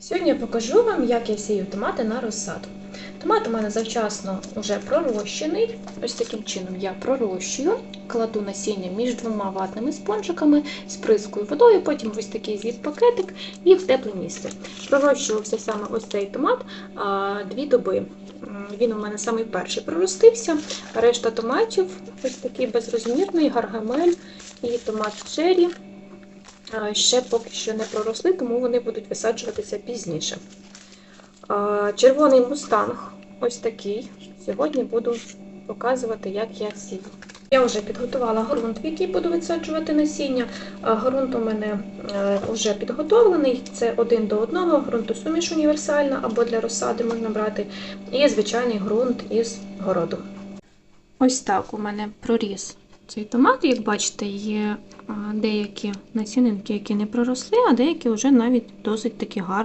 Сьогодні я покажу вам, як я сію томати на розсаду. Томат у мене завчасно вже пророщений. Ось таким чином я пророщую, кладу насіння між двома ватними спонжиками, сприскую водою, потім ось такий зіп-пакетик і в тепле місце. Пророщувався саме ось цей томат дві доби. Він у мене самий перший проростився, решта томатів ось такий безрозмірний, гаргамель і томат черрі ще поки що не проросли, тому вони будуть висаджуватися пізніше. Червоний мустанг ось такий. Сьогодні буду показувати, як я сію. Я вже підготувала ґрунт, в який буду висаджувати насіння. Ґрунт у мене е, вже підготовлений. Це один до одного, ґрунтосуміш універсальна або для розсади можна брати. І звичайний ґрунт із городу. Ось так у мене проріс цей томат. Як бачите, є деякі насінинки, які не проросли, а деякі вже навіть досить такі гарні.